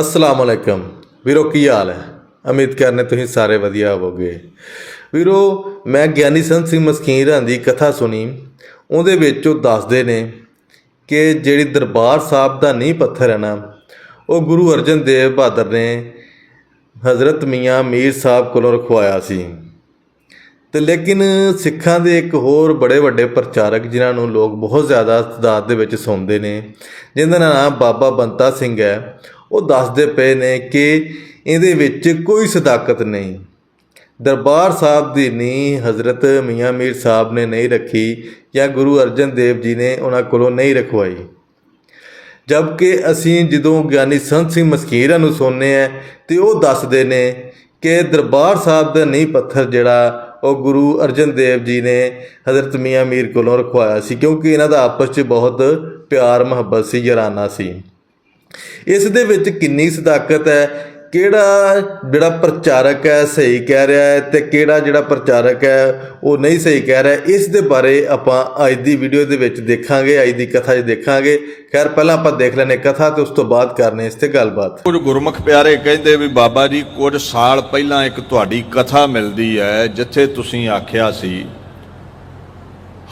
ਅਸਲਾਮ ਅਲੈਕਮ। ਵੀਰੋ, ਕੀ ਹਾਲ ਹੈ? ਉਮੀਦ ਕਰਨੇ ਤੁਸੀਂ ਸਾਰੇ ਵਧੀਆ ਹੋਵੋਗੇ। ਵੀਰੋ, ਮੈਂ ਗਿਆਨੀ ਸੰਤ ਸਿੰਘ ਮਸਕੀਰਾਂ ਦੀ ਕਥਾ ਸੁਣੀ। ਉਹਦੇ ਵਿੱਚ ਉਹ ਦੱਸਦੇ ਨੇ ਕਿ ਜਿਹੜੀ ਦਰਬਾਰ ਸਾਹਿਬ ਦਾ ਨੀਂਹ ਪੱਥਰ ਹੈ ਨਾ, ਉਹ ਗੁਰੂ ਅਰਜਨ ਦੇਵ ਬਹਾਦਰ ਨੇ ਹਜ਼ਰਤ ਮੀਆਂ ਮੀਰ ਸਾਹਿਬ ਕੋਲੋਂ ਰਖਵਾਇਆ ਸੀ। ਤੇ ਲੇਕਿਨ ਸਿੱਖਾਂ ਦੇ ਇੱਕ ਹੋਰ ਬੜੇ ਵੱਡੇ ਪ੍ਰਚਾਰਕ, ਜਿਨ੍ਹਾਂ ਨੂੰ ਲੋਕ ਬਹੁਤ ਜ਼ਿਆਦਾ ਤਦਾਦ ਦੇ ਵਿੱਚ ਸੁਣਦੇ ਨੇ ਜਿਹਦਾ ਦਾ ਨਾਮ ਬਾਬਾ ਬੰਤਾ ਸਿੰਘ ਹੈ ਉਹ ਦੱਸਦੇ ਪਏ ਨੇ ਕਿ ਇਹਦੇ ਵਿੱਚ ਕੋਈ ਸਦਾਕਤ ਨਹੀਂ। ਦਰਬਾਰ ਸਾਹਿਬ ਦੀ ਨੀਂਹ ਹਜ਼ਰਤ ਮੀਆਂ ਮੀਰ ਸਾਹਿਬ ਨੇ ਨਹੀਂ ਰੱਖੀ ਜਾਂ ਗੁਰੂ ਅਰਜਨ ਦੇਵ ਜੀ ਨੇ ਉਹਨਾਂ ਕੋਲੋਂ ਨਹੀਂ ਰਖਵਾਈ। ਜਦਕਿ ਅਸੀਂ ਜਦੋਂ ਗਿਆਨੀ ਸੰਤ ਸਿੰਘ ਮਸਕੀਰਾਂ ਨੂੰ ਸੁਣਨੇ ਆ ਤੇ ਉਹ ਦੱਸਦੇ ਨੇ ਕਿ ਦਰਬਾਰ ਸਾਹਿਬ ਦਾ ਨੀਂਹ ਪੱਥਰ ਜਿਹੜਾ ਉਹ ਗੁਰੂ ਅਰਜਨ ਦੇਵ ਜੀ ਨੇ ਹਜ਼ਰਤ ਮੀਆਂ ਮੀਰ ਕੋਲੋਂ ਰਖਵਾਇਆ ਸੀ ਕਿਉਂਕਿ ਇਹਨਾਂ ਦਾ ਆਪਸ 'ਚ ਬਹੁਤ ਪਿਆਰ ਮੁਹੱਬਤ ਸੀ, ਯਾਰਾਨਾ ਸੀ। ਇਸ ਦੇ ਵਿੱਚ ਕਿੰਨੀ ਸਦਾਕਤ ਹੈ? ਕਿਹੜਾ ਜਿਹੜਾ ਪ੍ਰਚਾਰਕ ਹੈ ਸਹੀ ਕਹਿ ਰਿਹਾ ਹੈ ਤੇ ਕਿਹੜਾ ਜਿਹੜਾ ਪ੍ਰਚਾਰਕ ਹੈ ਉਹ ਨਹੀਂ ਸਹੀ ਕਹਿ ਰਿਹਾ? ਇਸ ਦੇ ਬਾਰੇ ਆਪਾਂ ਅੱਜ ਦੀ ਵੀਡੀਓ ਦੇ ਵਿੱਚ ਦੇਖਾਂਗੇ, ਅੱਜ ਦੀ ਕਥਾ 'ਚ ਦੇਖਾਂਗੇ। ਖੈਰ, ਪਹਿਲਾਂ ਆਪਾਂ ਦੇਖ ਲੈਨੇ ਕਥਾ ਤੇ ਉਸ ਤੋਂ ਬਾਅਦ ਕਰਨੇ ਇਸ ਤੇ ਗੱਲਬਾਤ। ਕੁਝ ਗੁਰਮੁਖ ਪਿਆਰੇ ਕਹਿੰਦੇ ਵੀ ਬਾਬਾ ਜੀ, ਕੁਝ ਸਾਲ ਪਹਿਲਾਂ ਇੱਕ ਤੁਹਾਡੀ ਕਥਾ ਮਿਲਦੀ ਹੈ, ਜਿੱਥੇ ਤੁਸੀਂ ਆਖਿਆ ਸੀ,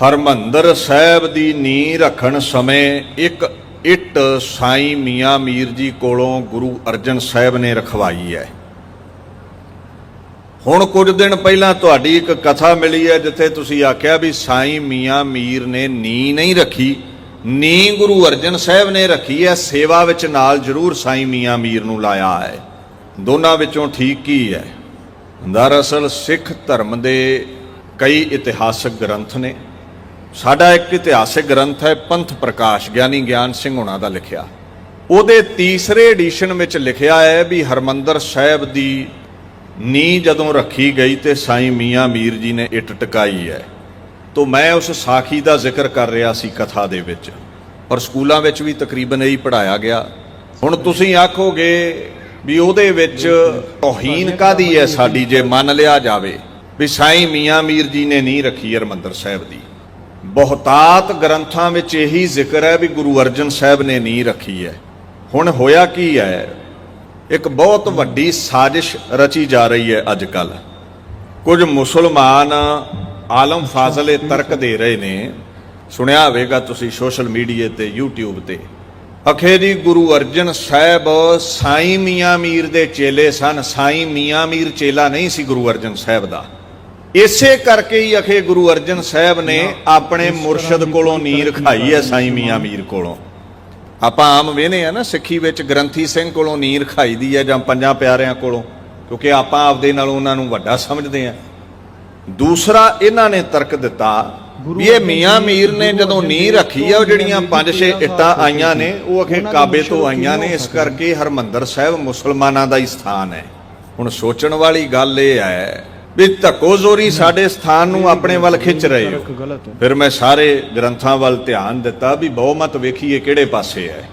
ਹਰਮੰਦਰ ਸਾਹਿਬ ਦੀ ਨੀਂਹ ਰੱਖਣ ਸਮੇਂ ਇੱਕ ਇੱਟ ਸਾਈ ਮੀਆਂ ਮੀਰ ਜੀ ਕੋਲੋਂ ਗੁਰੂ ਅਰਜਨ ਸਾਹਿਬ ਨੇ ਰਖਵਾਈ ਹੈ। ਹੁਣ ਕੁਝ ਦਿਨ ਪਹਿਲਾਂ ਤੁਹਾਡੀ ਇੱਕ ਕਥਾ ਮਿਲੀ ਹੈ, ਜਿੱਥੇ ਤੁਸੀਂ ਆਖਿਆ ਵੀ ਸਾਈ ਮੀਆਂ ਮੀਰ ਨੇ ਨੀਂਹ ਨਹੀਂ ਰੱਖੀ। ਨੀਂਹ ਗੁਰੂ ਅਰਜਨ ਸਾਹਿਬ ਨੇ ਰੱਖੀ ਹੈ, ਸੇਵਾ ਵਿੱਚ ਨਾਲ ਜ਼ਰੂਰ ਸਾਈ ਮੀਆਂ ਮੀਰ ਨੂੰ ਲਾਇਆ ਹੈ। ਦੋਨਾਂ ਵਿੱਚੋਂ ਠੀਕ ਕੀ ਹੈ? ਦਰਅਸਲ ਸਿੱਖ ਧਰਮ ਦੇ ਕਈ ਇਤਿਹਾਸਕ ਗ੍ਰੰਥ ਨੇ। ਸਾਡਾ ਇੱਕ ਇਤਿਹਾਸਿਕ ਗ੍ਰੰਥ ਹੈ ਪੰਥ ਪ੍ਰਕਾਸ਼, ਗਿਆਨੀ ਗਿਆਨ ਸਿੰਘ ਹੁਣਾਂ ਦਾ ਲਿਖਿਆ। ਉਹਦੇ ਤੀਸਰੇ ਐਡੀਸ਼ਨ ਵਿੱਚ ਲਿਖਿਆ ਹੈ ਵੀ ਹਰਮੰਦਰ ਸਾਹਿਬ ਦੀ ਨੀ ਜਦੋਂ ਰੱਖੀ ਗਈ ਤੇ ਸਾਈਂ ਮੀਆਂ ਮੀਰ ਜੀ ਨੇ ਇੱਟ ਟਿਕਾਈ ਹੈ। ਤੋ ਮੈਂ ਉਸ ਸਾਖੀ ਦਾ ਜ਼ਿਕਰ ਕਰ ਰਿਹਾ ਸੀ ਕਥਾ ਦੇ ਵਿੱਚ, ਔਰ ਸਕੂਲਾਂ ਵਿੱਚ ਵੀ ਤਕਰੀਬਨ ਇਹੀ ਪੜਾਇਆ ਗਿਆ। ਹੁਣ ਤੁਸੀਂ ਆਖੋਗੇ ਵੀ ਉਹਦੇ ਵਿੱਚ ਤੋਹੀਨ ਕਾਦੀ ਹੈ ਸਾਡੀ ਜੇ ਮੰਨ ਲਿਆ ਜਾਵੇ, ਵੀ ਸਾਈਂ ਮੀਆਂ ਮੀਰ ਜੀ ਨੇ ਨਹੀਂ ਰੱਖੀ ਹਰਮੰਦਰ ਸਾਹਿਬ ਦੀ। ਬਹੁਤਾਤ ਗ੍ਰੰਥਾਂ ਵਿੱਚ ਇਹੀ ਜ਼ਿਕਰ ਹੈ ਵੀ ਗੁਰੂ ਅਰਜਨ ਸਾਹਿਬ ਨੇ ਨਹੀਂ ਰੱਖੀ ਹੈ। ਹੁਣ ਹੋਇਆ ਕੀ ਹੈ? ਇੱਕ ਬਹੁਤ ਵੱਡੀ ਸਾਜ਼ਿਸ਼ ਰਚੀ ਜਾ ਰਹੀ ਹੈ ਅੱਜ ਕੱਲ ਕੁਝ ਮੁਸਲਮਾਨ ਆਲਮ ਫਾਜ਼ਲੇ ਤਰਕ ਦੇ ਰਹੇ ਨੇ। ਸੁਣਿਆ ਹੋਵੇਗਾ ਤੁਸੀਂ ਸੋਸ਼ਲ ਮੀਡੀਆ ਤੇ, YouTube ਤੇ। ਅਖੇ ਜੀ, ਗੁਰੂ ਅਰਜਨ ਸਾਹਿਬ ਸਾਈਂ ਮੀਆਂ ਮੀਰ ਦੇ ਚੇਲੇ ਸਨ। ਸਾਈਂ ਮੀਆਂ ਮੀਰ ਚੇਲਾ ਨਹੀਂ ਸੀ ਗੁਰੂ ਅਰਜਨ ਸਾਹਿਬ ਦਾ। ਇਸੇ ਕਰਕੇ ਹੀ ਅਖੇ ਗੁਰੂ ਅਰਜਨ ਸਾਹਿਬ ਨੇ ਆਪਣੇ ਮੁਰਸ਼ਿਦ ਕੋਲੋਂ ਨੀਰ ਖਾਈ ਹੈ ਸਾਈਂ ਮੀਆਂ ਮੀਰ ਕੋਲੋਂ। ਆਪਾਂ ਆਮ ਵੇਨੇ ਆ ਨਾ ਸਿੱਖੀ ਵਿੱਚ ਗ੍ਰੰਥੀ ਸਿੰਘ ਕੋਲੋਂ ਨੀਰ ਖਾਈ ਦੀ ਹੈ ਜਾਂ ਪੰਜਾਂ ਪਿਆਰਿਆਂ ਕੋਲੋਂ ਕਿਉਂਕਿ ਆਪਾਂ ਆਪਦੇ ਨਾਲ ਉਹਨਾਂ ਨੂੰ ਵੱਡਾ ਸਮਝਦੇ ਆ। ਦੂਸਰਾ ਇਹਨਾਂ ਨੇ ਤਰਕ ਦਿੱਤਾ ਵੀ ਇਹ ਮੀਆਂ ਮੀਰ ਨੇ ਜਦੋਂ ਨੀਂਹ ਰੱਖੀ ਆ ਉਹ ਜਿਹੜੀਆਂ ਪੰਜ ਛੇ ਇੱਟਾਂ ਆਈਆਂ ਨੇ ਉਹ ਅਖੇ ਕਾਬੇ ਤੋਂ ਆਈਆਂ ਨੇ ਇਸ ਕਰਕੇ ਹਰਮੰਦਰ ਸਾਹਿਬ ਮੁਸਲਮਾਨਾਂ ਦਾ ਹੀ ਸਥਾਨ ਹੈ। ਹੁਣ ਸੋਚਣ ਵਾਲੀ ਗੱਲ ਇਹ ਹੈ ਵੀ ਧੱਕੋ ਜ਼ੋਰੀ ਸਾਡੇ ਸਥਾਨ ਨੂੰ ਆਪਣੇ ਵੱਲ ਖਿੱਚ ਰਹੇ ਹੋ। ਫਿਰ ਮੈਂ ਸਾਰੇ ਗ੍ਰੰਥਾਂ ਵੱਲ ਧਿਆਨ ਦਿੱਤਾ ਵੀ ਬਹੁਮਤ ਵੇਖੀਏ ਕਿਹੜੇ ਪਾਸੇ ਹੈ।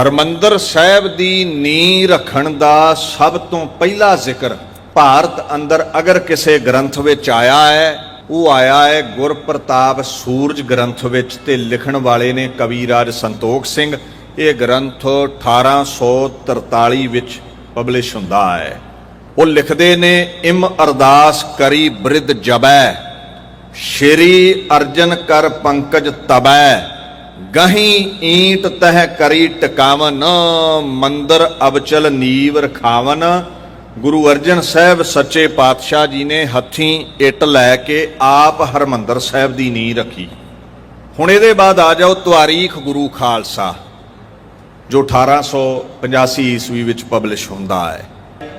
ਹਰਮੰਦਰ ਸਾਹਿਬ ਦੀ ਨੀਂਹ ਰੱਖਣ ਦਾ ਸਭ ਤੋਂ ਪਹਿਲਾ ਜ਼ਿਕਰ ਭਾਰਤ ਅੰਦਰ ਅਗਰ ਕਿਸੇ ਗ੍ਰੰਥ ਵਿੱਚ ਆਇਆ ਹੈ ਉਹ ਆਇਆ ਹੈ ਗੁਰਪ੍ਰਤਾਪ ਸੂਰਜ ਗ੍ਰੰਥ ਵਿੱਚ ਤੇ ਲਿਖਣ ਵਾਲੇ ਨੇ ਕਵੀਰਾਜ ਸੰਤੋਖ ਸਿੰਘ। ਇਹ ਗ੍ਰੰਥ 1843 ਵਿੱਚ ਪਬਲਿਸ਼ ਹੁੰਦਾ ਹੈ। ਉਹ ਲਿਖਦੇ ਨੇ, ਇਮ ਅਰਦਾਸ ਕਰੀ ਬ੍ਰਿਧ ਜਬੈ ਸ਼੍ਰੀ ਅਰਜਨ ਕਰ ਪੰਕਜ ਤਬੈ ਗਹੀ ਈਂਟ ਤਹ ਕਰੀ ਟਿਕਾਵਨ, ਮੰਦਰ ਅਬਚਲ ਨੀਵ ਰਖਾਵਨ, ਗੁਰੂ ਅਰਜਨ ਸਾਹਿਬ ਸੱਚੇ ਪਾਤਸ਼ਾਹ ਜੀ ਨੇ ਹੱਥੀਂ ਇੱਟ ਲੈ ਕੇ ਆਪ ਹਰਮੰਦਰ ਸਾਹਿਬ ਦੀ ਨੀਂਹ ਰੱਖੀ। ਹੁਣ ਇਹਦੇ ਬਾਅਦ ਆ ਜਾਓ ਤਵਾਰੀਖ ਗੁਰੂ ਖਾਲਸਾ, ਜੋ 1885 ਈਸਵੀ ਵਿੱਚ ਪਬਲਿਸ਼ ਹੁੰਦਾ ਹੈ।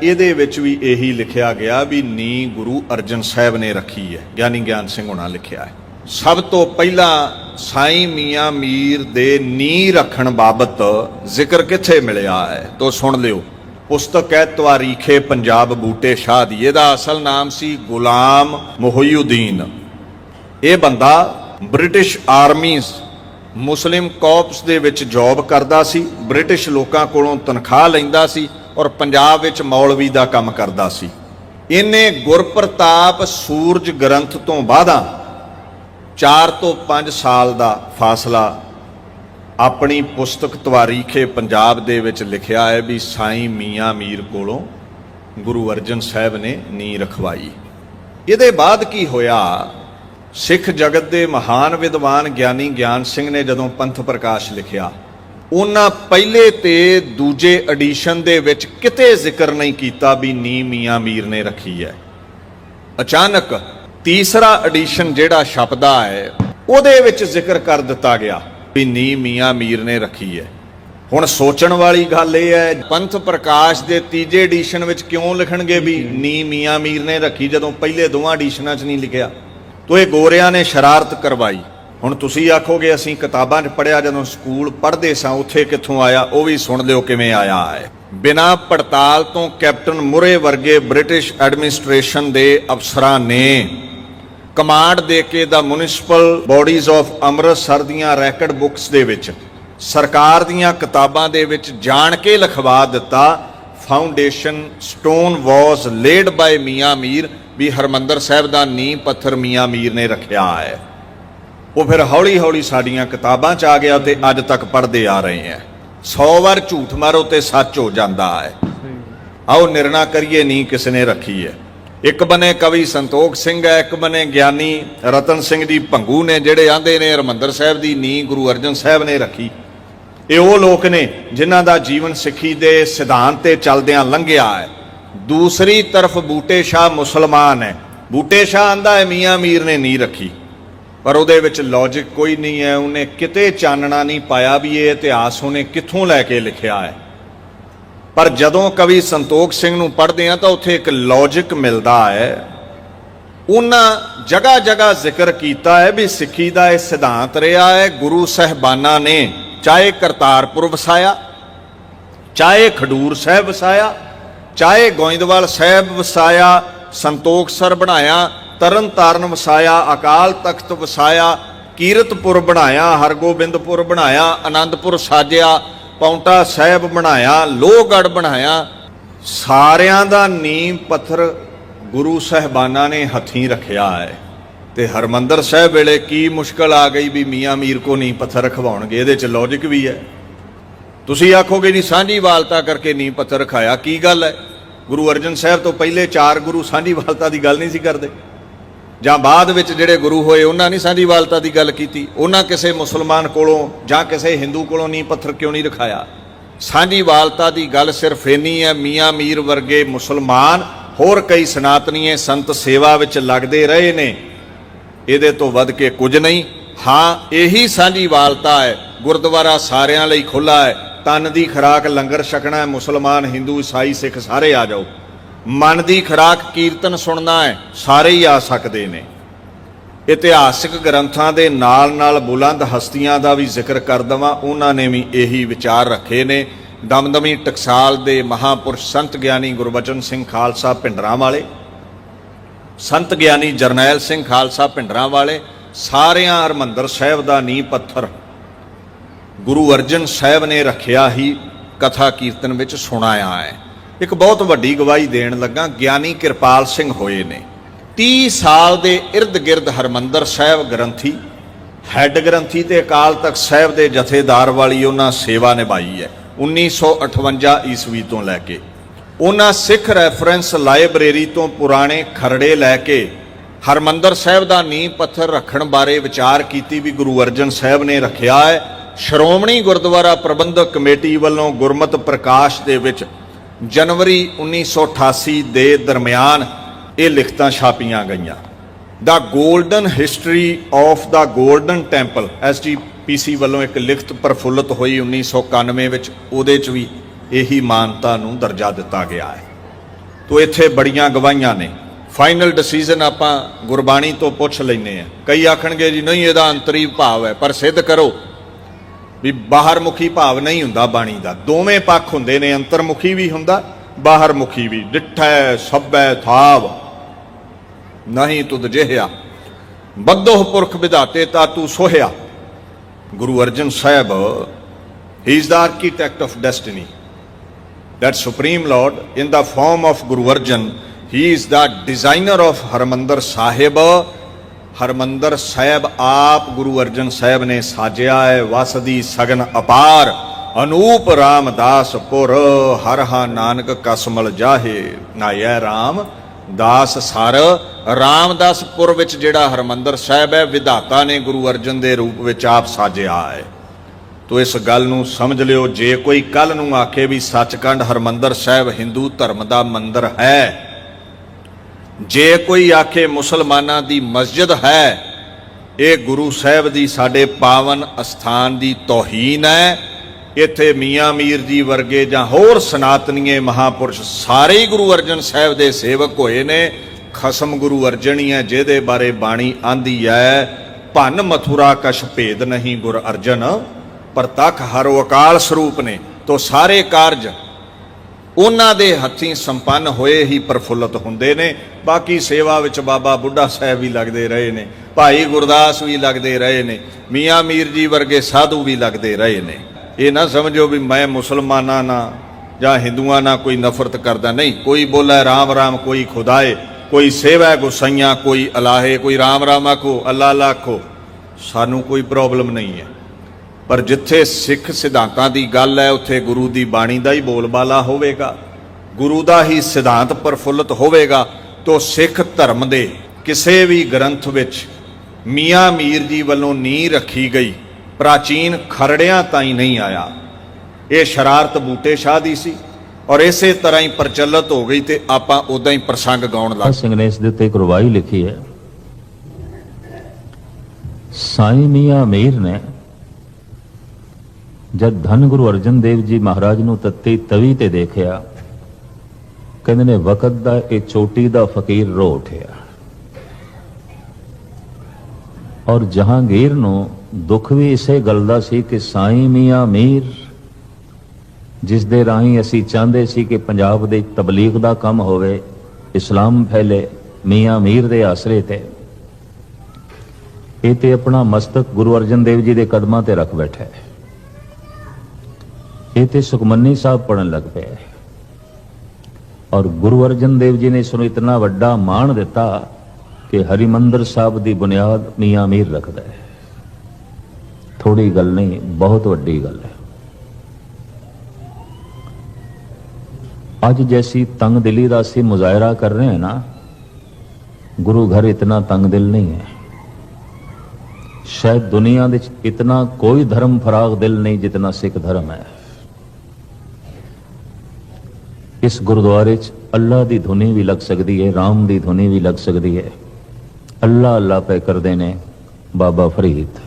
ਇਹਦੇ ਵਿੱਚ ਵੀ ਇਹੀ ਲਿਖਿਆ ਗਿਆ ਵੀ ਨੀ ਗੁਰੂ ਅਰਜਨ ਸਾਹਿਬ ਨੇ ਰੱਖੀ ਹੈ। ਗਿਆਨੀ ਗਿਆਨ ਸਿੰਘ ਹੋਣਾ ਲਿਖਿਆ ਹੈ। ਸਭ ਤੋਂ ਪਹਿਲਾਂ ਸਾਈਂ ਮੀਆਂ ਮੀਰ ਦੇ ਨੀ ਰੱਖਣ ਬਾਬਤ ਜ਼ਿਕਰ ਕਿੱਥੇ ਮਿਲਿਆ ਹੈ? ਤੋ ਸੁਣ ਲਿਓ। ਪੁਸਤਕ ਹੈ ਤਵਾਰੀਖੇ ਪੰਜਾਬ ਬੂਟੇ ਸ਼ਾਹ ਦੀ। ਇਹਦਾ ਅਸਲ ਨਾਮ ਸੀ ਗੁਲਾਮ ਮੁਹੀਉਦੀਨ। ਇਹ ਬੰਦਾ ਬ੍ਰਿਟਿਸ਼ ਆਰਮੀ ਮੁਸਲਿਮ ਕਾਰਪਸ ਦੇ ਵਿੱਚ ਜੌਬ ਕਰਦਾ ਸੀ। ਬ੍ਰਿਟਿਸ਼ ਲੋਕਾਂ ਕੋਲੋਂ ਤਨਖਾਹ ਲੈਂਦਾ ਸੀ। ਔਰ ਪੰਜਾਬ ਵਿੱਚ ਮੌਲਵੀ ਦਾ ਕੰਮ ਕਰਦਾ ਸੀ। ਇਹਨੇ ਗੁਰਪ੍ਰਤਾਪ ਸੂਰਜ ਗ੍ਰੰਥ ਤੋਂ ਬਾਅਦਾ 4 ਤੋਂ 5 ਸਾਲ ਦਾ ਫਾਸਲਾ ਆਪਣੀ ਪੁਸਤਕ ਤਵਾਰੀਖੇ ਪੰਜਾਬ ਦੇ ਵਿੱਚ ਲਿਖਿਆ ਹੈ ਵੀ ਸਾਈਂ ਮੀਆਂ ਮੀਰ ਕੋਲੋਂ ਗੁਰੂ ਅਰਜਨ ਸਾਹਿਬ ਨੇ ਨੀ ਰਖਵਾਈ। ਇਹਦੇ ਬਾਅਦ ਕੀ ਹੋਇਆ? ਸਿੱਖ ਜਗਤ ਦੇ ਮਹਾਨ ਵਿਦਵਾਨ ਗਿਆਨੀ ਗਿਆਨ ਸਿੰਘ ਨੇ ਜਦੋਂ ਪੰਥ ਪ੍ਰਕਾਸ਼ ਲਿਖਿਆ ਉਹਨਾਂ ਪਹਿਲੇ ਤੇ ਦੂਜੇ ਐਡੀਸ਼ਨ ਦੇ ਵਿੱਚ ਕਿਤੇ ਜ਼ਿਕਰ ਨਹੀਂ ਕੀਤਾ ਵੀ ਨੀ ਮੀਆਂ ਮੀਰ ਨੇ ਰੱਖੀ ਹੈ। ਅਚਾਨਕ ਤੀਸਰਾ ਐਡੀਸ਼ਨ ਜਿਹੜਾ ਛਪਦਾ ਹੈ, ਉਹਦੇ ਵਿੱਚ ਜ਼ਿਕਰ ਕਰ ਦਿੱਤਾ ਗਿਆ ਵੀ ਨੀ ਮੀਆਂ ਮੀਰ ਨੇ ਰੱਖੀ ਹੈ। ਹੁਣ ਸੋਚਣ ਵਾਲੀ ਗੱਲ ਇਹ ਹੈ, ਪੰਥ ਪ੍ਰਕਾਸ਼ ਦੇ ਤੀਜੇ ਐਡੀਸ਼ਨ ਵਿੱਚ ਕਿਉਂ ਲਿਖਣਗੇ ਵੀ ਨੀ ਮੀਆਂ ਮੀਰ ਨੇ ਰੱਖੀ ਜਦੋਂ ਪਹਿਲੇ ਦੋਵਾਂ ਐਡੀਸ਼ਨਾਂ 'ਚ ਨਹੀਂ ਲਿਖਿਆ? ਤੋ ਇਹ ਗੋਰਿਆਂ ਨੇ ਸ਼ਰਾਰਤ ਕਰਵਾਈ। ਹੁਣ ਤੁਸੀਂ ਆਖੋਗੇ, ਅਸੀਂ ਕਿਤਾਬਾਂ 'ਚ ਪੜਿਆ ਜਦੋਂ ਸਕੂਲ ਪੜ੍ਹਦੇ ਸਾਂ, ਉੱਥੇ ਕਿੱਥੋਂ ਆਇਆ? ਉਹ ਵੀ ਸੁਣ ਲਿਓ ਕਿਵੇਂ ਆਇਆ ਹੈ। ਬਿਨਾਂ ਪੜਤਾਲ ਤੋਂ ਕੈਪਟਨ ਮੁਰੇ ਵਰਗੇ ਬ੍ਰਿਟਿਸ਼ ਐਡਮਿਨਿਸਟ੍ਰੇਸ਼ਨ ਦੇ ਅਫਸਰਾਂ ਨੇ ਕਮਾਂਡ ਦੇ ਕੇ ਦਾ ਮਿਊਨਿਸਪਲ ਬਾਡੀਜ਼ ਆਫ ਅੰਮ੍ਰਿਤਸਰ ਦੀਆਂ ਰੈਕਡ ਬੁੱਕਸ ਦੇ ਵਿੱਚ, ਸਰਕਾਰ ਦੀਆਂ ਕਿਤਾਬਾਂ ਦੇ ਵਿੱਚ ਜਾਣ ਕੇ ਲਿਖਵਾ ਦਿੱਤਾ, foundation stone was laid by Mian Mir, ਵੀ ਹਰਮੰਦਰ ਸਾਹਿਬ ਦਾ ਨੀਂਹ ਪੱਥਰ ਮੀਆਂ ਮੀਰ ਨੇ ਰੱਖਿਆ ਹੈ। ਉਹ ਫਿਰ ਹੌਲੀ ਹੌਲੀ ਸਾਡੀਆਂ ਕਿਤਾਬਾਂ 'ਚ ਆ ਗਿਆ ਤੇ ਅੱਜ ਤੱਕ ਪੜ੍ਹਦੇ ਆ ਰਹੇ ਹਾਂ। 100 ਵਾਰ ਝੂਠ ਮਾਰੋ ਤੇ ਸੱਚ ਹੋ ਜਾਂਦਾ ਹੈ। ਆਓ ਨਿਰਣਾ ਕਰੀਏ, ਨਹੀਂ ਕਿਸ ਨੇ ਰੱਖੀ ਹੈ? ਇੱਕ ਬਨੇ ਕਵੀ ਸੰਤੋਖ ਸਿੰਘ ਹੈ, ਇੱਕ ਬਨੇ ਗਿਆਨੀ ਰਤਨ ਸਿੰਘ ਜੀ ਭੰਗੂ ਨੇ, ਜਿਹੜੇ ਆਂਦੇ ਨੇ ਹਰਮੰਦਰ ਸਾਹਿਬ ਦੀ ਨੀ ਗੁਰੂ ਅਰਜਨ ਸਾਹਿਬ ਨੇ ਰੱਖੀ। ਇਹ ਉਹ ਲੋਕ ਨੇ ਜਿਨ੍ਹਾਂ ਦਾ ਜੀਵਨ ਸਿੱਖੀ ਦੇ ਸਿਧਾਂਤ ਤੇ ਚੱਲਦਿਆਂ ਲੰਘਿਆ ਹੈ। ਦੂਸਰੀ ਤਰਫ ਬੂਟੇ ਸ਼ਾਹ ਮੁਸਲਮਾਨ ਹੈ। ਬੂਟੇ ਸ਼ਾਹ ਆਂਦਾ ਹੈ, ਮੀਆਂ ਮੀਰ ਨੇ ਨੀ ਰੱਖੀ। ਪਰ ਉਹਦੇ ਵਿੱਚ ਲੌਜੀਕ ਕੋਈ ਨਹੀਂ ਹੈ, ਉਹਨੇ ਕਿਤੇ ਚਾਨਣਾ ਨਹੀਂ ਪਾਇਆ ਵੀ ਇਹ ਇਤਿਹਾਸ ਉਹਨੇ ਕਿੱਥੋਂ ਲੈ ਕੇ ਲਿਖਿਆ ਹੈ। ਪਰ ਜਦੋਂ ਕਵੀ ਸੰਤੋਖ ਸਿੰਘ ਨੂੰ ਪੜ੍ਹਦੇ ਆ ਤਾਂ ਉੱਥੇ ਇੱਕ ਲੌਜੀਕ ਮਿਲਦਾ ਹੈ। ਉਹਨਾਂ ਜਗ੍ਹਾ ਜਗ੍ਹਾ ਜ਼ਿਕਰ ਕੀਤਾ ਹੈ ਵੀ ਸਿੱਖੀ ਦਾ ਇਹ ਸਿਧਾਂਤ ਰਿਹਾ ਹੈ, ਗੁਰੂ ਸਹਿਬਾਨਾਂ ਨੇ ਚਾਹੇ ਕਰਤਾਰਪੁਰ ਵਸਾਇਆ, ਚਾਹੇ ਖਡੂਰ ਸਾਹਿਬ ਵਸਾਇਆ, ਚਾਹੇ ਗੋਇੰਦਵਾਲ ਸਾਹਿਬ ਵਸਾਇਆ ਸੰਤੋਖਸਰ ਬਣਾਇਆ ਤਰਨ ਤਾਰਨ ਵਸਾਇਆ, ਅਕਾਲ ਤਖਤ ਵਸਾਇਆ, ਕੀਰਤਪੁਰ ਬਣਾਇਆ, ਹਰਗੋਬਿੰਦਪੁਰ ਬਣਾਇਆ ਆਨੰਦਪੁਰ ਸਾਜਿਆ, ਪੌਂਟਾ ਸਾਹਿਬ ਬਣਾਇਆ ਲੋਹਗੜ ਬਣਾਇਆ। ਸਾਰਿਆਂ ਦਾ ਨੀਂਹ ਪੱਥਰ ਗੁਰੂ ਸਹਿਬਾਨਾਂ ਨੇ ਹੱਥੀਂ ਰੱਖਿਆ ਹੈ। ਤੇ ਹਰਮੰਦਰ ਸਾਹਿਬ ਵੇਲੇ ਕੀ ਮੁਸ਼ਕਲ ਆ ਗਈ ਵੀ ਮੀਆਂ ਮੀਰ ਕੋ ਨੀਂਹ ਪੱਥਰ ਰਖਵਾਉਣਗੇ? ਇਹਦੇ ਚ ਲੌਜੀਕ ਵੀ ਹੈ। ਤੁਸੀਂ ਆਖੋਗੇ ਨਹੀਂ ਸਾਂਝੀ ਵਾਲਤਾ ਕਰਕੇ ਨੀਂਹ ਪੱਥਰ ਰਖਾਇਆ। ਕੀ ਗੱਲ ਹੈ? ਗੁਰੂ ਅਰਜਨ ਸਾਹਿਬ ਤੋਂ ਪਹਿਲੇ ਚਾਰ ਗੁਰੂ ਸਾਂਝੀ ਵਾਲਤਾ ਦੀ ਗੱਲ ਨਹੀਂ ਸੀ ਕਰਦੇ। ਜਾਂ ਬਾਅਦ ਵਿੱਚ ਜਿਹੜੇ ਗੁਰੂ ਹੋਏ, ਉਹਨਾਂ ਨੇ ਸਾਂਝੀ ਵਾਲਤਾ ਦੀ ਗੱਲ ਕੀਤੀ। ਉਹਨਾਂ ਕਿਸੇ ਮੁਸਲਮਾਨ ਕੋਲੋਂ ਜਾਂ ਕਿਸੇ ਹਿੰਦੂ ਕੋਲੋਂ ਨੀਂਹ, ਪੱਥਰ ਕਿਉਂ ਨਹੀਂ ਰਖਾਇਆ? ਸਾਂਝੀ ਵਾਲਤਾ ਦੀ ਗੱਲ ਸਿਰਫ ਇੰਨੀ ਹੈ, ਮੀਆਂ ਮੀਰ ਵਰਗੇ ਮੁਸਲਮਾਨ, ਹੋਰ ਕਈ ਸਨਾਤਨੀਏ ਸੰਤ ਸੇਵਾ ਵਿੱਚ ਲੱਗਦੇ ਰਹੇ ਨੇ। ਇਹਦੇ ਤੋਂ ਵੱਧ ਕੇ ਕੁਝ ਨਹੀਂ। ਹਾਂ, ਇਹੀ ਸਾਂਝੀ ਵਾਲਤਾ ਹੈ, ਗੁਰਦੁਆਰਾ ਸਾਰਿਆਂ ਲਈ ਖੁੱਲਾ ਹੈ। ਤਨ ਦੀ ਖਰਾਕ, ਲੰਗਰ ਛਕਣਾ ਹੈ, ਮੁਸਲਮਾਨ, ਹਿੰਦੂ, ਈਸਾਈ, ਸਿੱਖ ਸਾਰੇ ਆ ਜਾਓ। ਮਨ ਦੀ ਖਰਾਕ ਕੀਰਤਨ ਸੁਣਨਾ ਹੈ, ਸਾਰੇ ਹੀ ਆ ਸਕਦੇ ਨੇ। ਇਤਿਹਾਸਿਕ ਗ੍ਰੰਥਾਂ ਦੇ ਨਾਲ-ਨਾਲ ਬੁਲੰਦ ਹਸਤੀਆਂ ਦਾ ਵੀ ਜ਼ਿਕਰ ਕਰ ਦਵਾਂ, ਉਹਨਾਂ ਨੇ ਵੀ ਇਹੀ ਵਿਚਾਰ ਰੱਖੇ ਨੇ। ਦਮਦਮੀ ਟਕਸਾਲ ਦੇ ਮਹਾਪੁਰਸ਼ ਸੰਤ ਗਿਆਨੀ ਗੁਰਬਚਨ ਸਿੰਘ ਖਾਲਸਾ ਪਿੰਡਰਾਂ ਵਾਲੇ, ਸੰਤ ਗਿਆਨੀ ਜਰਨੈਲ ਸਿੰਘ ਖਾਲਸਾ ਪਿੰਡਰਾਂ ਵਾਲੇ, ਸਾਰਿਆਂ ਹਰਮੰਦਰ ਸਾਹਿਬ ਦਾ ਨੀਂਹ ਪੱਥਰ ਗੁਰੂ ਅਰਜਨ ਸਾਹਿਬ ਨੇ ਰੱਖਿਆ ਹੀ ਕਥਾ ਕੀਰਤਨ ਵਿੱਚ ਸੁਣਾਇਆ ਹੈ। ਇੱਕ ਬਹੁਤ ਵੱਡੀ ਗਵਾਹੀ ਦੇਣ ਲੱਗਾ, ਗਿਆਨੀ ਕਿਰਪਾਲ ਸਿੰਘ ਹੋਏ ਨੇ। 30 ਸਾਲ ਦੇ ird ਗਿਰਦ ਹਰਮੰਦਰ ਸਾਹਿਬ ਗ੍ਰੰਥੀ, ਹੈੱਡ ਗ੍ਰੰਥੀ ਤੇ ਅਕਾਲ ਤਖਤ ਸਾਹਿਬ ਦੇ ਜਥੇਦਾਰ ਵਾਲੀ ਉਹਨਾਂ ਸੇਵਾ ਨਿਭਾਈ ਹੈ 1958 ਈਸਵੀ ਤੋਂ ਲੈ ਕੇ। ਉਹਨਾਂ ਸਿੱਖ ਰੈਫਰੈਂਸ ਲਾਇਬ੍ਰੇਰੀ ਤੋਂ ਪੁਰਾਣੇ ਖਰੜੇ ਲੈ ਕੇ ਹਰਮੰਦਰ ਸਾਹਿਬ ਦਾ ਨੀਂਹ ਪੱਥਰ ਰੱਖਣ ਬਾਰੇ ਵਿਚਾਰ ਕੀਤੀ ਵੀ ਗੁਰੂ ਅਰਜਨ ਸਾਹਿਬ ਨੇ ਰੱਖਿਆ ਹੈ। ਸ਼੍ਰੋਮਣੀ ਗੁਰਦੁਆਰਾ ਪ੍ਰਬੰਧਕ ਕਮੇਟੀ ਵੱਲੋਂ ਗੁਰਮਤ ਪ੍ਰਕਾਸ਼ ਦੇ ਵਿੱਚ ਜਨਵਰੀ 1988 ਦੇ ਦਰਮਿਆਨ ਇਹ ਲਿਖਤਾਂ ਛਾਪੀਆਂ ਗਈਆਂ। The golden history of the Golden Temple SGPC ਵੱਲੋਂ ਇੱਕ ਲਿਖਤ ਪ੍ਰਫੁੱਲਤ ਹੋਈ 1991 ਵਿੱਚ, ਉਹਦੇ 'ਚ ਵੀ ਇਹੀ ਮਾਨਤਾ ਨੂੰ ਦਰਜਾ ਦਿੱਤਾ ਗਿਆ ਹੈ। ਤੋ ਇੱਥੇ ਬੜੀਆਂ ਗਵਾਹੀਆਂ ਨੇ। ਫਾਈਨਲ ਡਿਸੀਜਨ ਆਪਾਂ ਗੁਰਬਾਣੀ ਤੋਂ ਪੁੱਛ ਲੈਨੇ ਆ ਕਈ ਆਖਣਗੇ ਜੀ, ਨਹੀਂ, ਇਹਦਾ ਅੰਤਰੀ ਭਾਵ ਹੈ, ਪਰ ਸਿੱਧ ਕਰੋ। ਵੀ ਬਾਹਰਮੁਖੀ ਭਾਵ ਨਹੀਂ ਹੁੰਦਾ ਬਾਣੀ ਦਾ। ਦੋਵੇਂ ਪੱਖ ਹੁੰਦੇ ਨੇ, ਅੰਤਰਮੁਖੀ ਵੀ ਹੁੰਦਾ, ਬਾਹਰਮੁਖੀ ਵੀ। ਡਿਠੈ, ਸਭੈ, ਥਾਵ। ਨਹੀਂ ਤੁਧ ਜਿਹਿਆ। ਬੱਧੋ ਪੁਰਖ ਵਿਧਾਤੇ ਤਾ ਤੂੰ ਸੋਹਿਆ। ਗੁਰੂ ਅਰਜਨ ਸਾਹਿਬ ਹੀ is the architect of destiny that supreme lord, in the form of guru arjan he is the designer of harmandir sahib Harmandir Sahib ਆਪ ਗੁਰੂ ਅਰਜਨ ਸਾਹਿਬ ਨੇ ਸਾਜਿਆ ਹੈ, ਵਸਦੀ ਸਗਨ ਅਪਾਰ। ਅਨੂਪ ਰਾਮਦਾਸ ਪੁਰ, ਹਰ ਹਾ ਨਾਨਕ ਕਸਮਲ ਜਾਹੇ। ਨਾਇਆ RAM ਦਾਸ ਸਰ। ਰਾਮਦਾਸਪੁਰ ਵਿੱਚ ਜਿਹੜਾ ਹਰਮੰਦਰ ਸਾਹਿਬ ਹੈ, ਵਿਧਾਤਾ ਨੇ ਗੁਰੂ ਅਰਜਨ ਦੇ ਰੂਪ ਵਿੱਚ ਆਪ ਸਾਜਿਆ ਹੈ। ਤੋ ਇਸ ਗੱਲ ਨੂੰ ਸਮਝ ਲਿਓ, ਜੇ ਕੋਈ ਕੱਲ ਨੂੰ ਆਖੇ ਵੀ ਸੱਚਖੰਡ ਹਰਮੰਦਰ ਸਾਹਿਬ ਹਿੰਦੂ ਧਰਮ ਦਾ ਮੰਦਰ ਹੈ ਜੇ ਕੋਈ ਆਖੇ ਮੁਸਲਮਾਨਾਂ ਦੀ ਮਸਜਿਦ ਹੈ, ਇਹ ਗੁਰੂ ਸਾਹਿਬ ਦੀ ਸਾਡੇ ਪਾਵਨ ਅਸਥਾਨ ਦੀ ਤੋਹੀਨ ਹੈ, ਇੱਥੇ ਮੀਆਂ ਮੀਰ ਜੀ ਵਰਗੇ ਜਾਂ ਹੋਰ ਸਨਾਤਨੀਏ ਮਹਾਪੁਰਸ਼ ਸਾਰੇ ਹੀ ਗੁਰੂ ਅਰਜਨ ਸਾਹਿਬ ਦੇ ਸੇਵਕ ਹੋਏ ਨੇ, ਖਸਮ ਗੁਰੂ ਅਰਜਨ ਹੀ ਹੈ, ਜਿਹਦੇ ਬਾਰੇ ਬਾਣੀ ਆਂਦੀ ਹੈ, ਭੰਨ ਮਥੁਰਾ ਕਛ ਭੇਦ ਨਹੀਂ ਗੁਰ ਅਰਜਨ, ਪ੍ਰਤੱਖ ਹਰ ਅਕਾਲ ਸਰੂਪ ਨੇ। ਤੋ ਸਾਰੇ ਕਾਰਜ ਉਹਨਾਂ ਦੇ ਹੱਥੀਂ ਸੰਪੰਨ ਹੋਏ ਹੀ ਪ੍ਰਫੁੱਲਤ ਹੁੰਦੇ ਨੇ। ਬਾਕੀ ਸੇਵਾ ਵਿੱਚ ਬਾਬਾ ਬੁੱਢਾ ਸਾਹਿਬ ਵੀ ਲੱਗਦੇ ਰਹੇ ਨੇ, ਭਾਈ ਗੁਰਦਾਸ ਵੀ ਲੱਗਦੇ ਰਹੇ ਨੇ, ਮੀਆਂ ਮੀਰ ਜੀ ਵਰਗੇ ਸਾਧੂ ਵੀ ਲੱਗਦੇ ਰਹੇ ਨੇ। ਇਹ ਨਾ ਸਮਝੋ ਵੀ ਮੈਂ ਮੁਸਲਮਾਨਾਂ ਨਾਲ ਜਾਂ ਹਿੰਦੂਆਂ ਨਾਲ ਕੋਈ ਨਫ਼ਰਤ ਕਰਦਾ ਨਹੀਂ। ਕੋਈ ਬੋਲੇ ਰਾਮ ਰਾਮ, ਕੋਈ ਖੁਦਾਏ, ਕੋਈ ਸੇਵਾ ਗੁਸਈਆਂ, ਕੋਈ ਅਲਾਹੇ, ਕੋਈ ਰਾਮ ਰਾਮ ਆਖੋ ਅੱਲਾ ਅੱਲਾ ਆਖੋ। ਸਾਨੂੰ ਕੋਈ ਪ੍ਰੋਬਲਮ ਨਹੀਂ ਹੈ। ਪਰ ਜਿੱਥੇ ਸਿੱਖ ਸਿਧਾਂਤਾਂ ਦੀ ਗੱਲ ਹੈ, ਉੱਥੇ ਗੁਰੂ ਦੀ ਬਾਣੀ ਦਾ ਹੀ ਬੋਲਬਾਲਾ ਹੋਵੇਗਾ। ਗੁਰੂ ਦਾ ਹੀ ਸਿਧਾਂਤ ਪ੍ਰਫੁੱਲਤ ਹੋਵੇਗਾ, ਤੋਂ ਸਿੱਖ ਧਰਮ ਦੇ ਕਿਸੇ ਵੀ ਗ੍ਰੰਥ ਵਿੱਚ ਮੀਆਂ ਮੀਰ ਜੀ ਵੱਲੋਂ ਨੀਂਹ ਰੱਖੀ ਗਈ। ਪ੍ਰਾਚੀਨ ਖਰੜਿਆਂ ਤਾਈਂ ਨਹੀਂ ਆਇਆ। ਇਹ ਸ਼ਰਾਰਤ ਬੂਟੇ ਸ਼ਾਹ ਦੀ ਸੀ ਔਰ ਇਸੇ ਤਰ੍ਹਾਂ ਹੀ ਪ੍ਰਚਲਿਤ ਹੋ ਗਈ ਤੇ ਆਪਾਂ ਉਦਾਂ ਹੀ ਪ੍ਰਸੰਗ ਗਾਉਣ ਲੱਗ ਸਿੰਘ ਨੇ ਇਸ ਦੇ ਉੱਤੇ ਇੱਕ ਰਵਾਈ ਲਿਖੀ ਹੈ। ਸਾਈਂ ਮੀਆਂ ਮੀਰ ਨੇ ਜਦ ਧੰਨ ਗੁਰੂ ਅਰਜਨ ਦੇਵ ਜੀ ਮਹਾਰਾਜ ਨੂੰ ਤੱਤੀ ਤਵੀ ਤੇ ਦੇਖਿਆ, ਕਹਿੰਦੇ ਨੇ, ਵਕਤ ਦਾ ਇਹ ਚੋਟੀ ਦਾ ਫਕੀਰ ਰੋ ਉਠਿਆ। ਔਰ ਜਹਾਂਗੀਰ ਨੂੰ ਦੁੱਖ ਵੀ ਇਸੇ ਗੱਲ ਦਾ ਸੀ ਕਿ ਸਾਈਂ ਮੀਆਂ ਮੀਰ, ਜਿਸ ਦੇ ਰਾਹੀਂ ਅਸੀਂ ਚਾਹੁੰਦੇ ਸੀ ਕਿ ਪੰਜਾਬ ਦੇ ਤਬਲੀਗ ਦਾ ਕੰਮ ਹੋਵੇ, ਇਸਲਾਮ ਫੈਲੇ ਮੀਆਂ ਮੀਰ ਦੇ ਆਸਰੇ ਤੇ। ਇਹ ਤੇ ਆਪਣਾ ਮਸਤਕ ਗੁਰੂ ਅਰਜਨ ਦੇਵ ਜੀ ਦੇ ਕਦਮਾਂ ਤੇ ਰੱਖ ਬੈਠਾ ਹੈ। ਇਹ ਤੇ ਸੁਖਮਨੀ ਸਾਹਿਬ ਪੜਨ ਲੱਗ ਪਿਆ ਔਰ ਗੁਰੂ ਅਰਜਨ ਦੇਵ ਜੀ ਨੇ ਇਸ ਨੂੰ ਇਤਨਾ ਵੱਡਾ ਮਾਣ ਦਿੱਤਾ ਕਿ ਹਰਿਮੰਦਰ ਸਾਹਿਬ ਦੀ ਬੁਨਿਆਦ ਮੀਆਂ ਮੀਰ ਰੱਖਦਾ ਹੈ। ਥੋੜੀ ਗੱਲ ਨਹੀਂ, ਬਹੁਤ ਵੱਡੀ ਗੱਲ ਹੈ। ਅੱਜ ਜੈਸੀ ਤੰਗ ਦਿਲੀ ਦਾ ਅਸੀਂ ਮੁਜ਼ਾਹਰਾ ਕਰ ਰਹੇ ਹਾਂ ਨਾ, ਗੁਰੂ ਘਰ ਇਤਨਾ ਤੰਗ ਦਿਲ ਨਹੀਂ ਹੈ। ਸ਼ਾਇਦ ਦੁਨੀਆ ਦੇ ਵਿੱਚ ਇਤਨਾ ਕੋਈ ਧਰਮ ਫਰਾਗ ਦਿਲ ਨਹੀਂ ਜਿਤਨਾ ਸਿੱਖ ਧਰਮ ਹੈ। ਇਸ ਗੁਰਦੁਆਰੇ 'ਚ ਅੱਲਾ ਦੀ ਧੁਨੀ ਵੀ ਲੱਗ ਸਕਦੀ ਹੈ ਰਾਮ ਦੀ ਧੁਨੀ ਵੀ ਲੱਗ ਸਕਦੀ ਹੈ ਅੱਲਾ ਅੱਲਾ ਪੈ ਕਰਦੇ ਨੇ ਬਾਬਾ ਫਰੀਦ।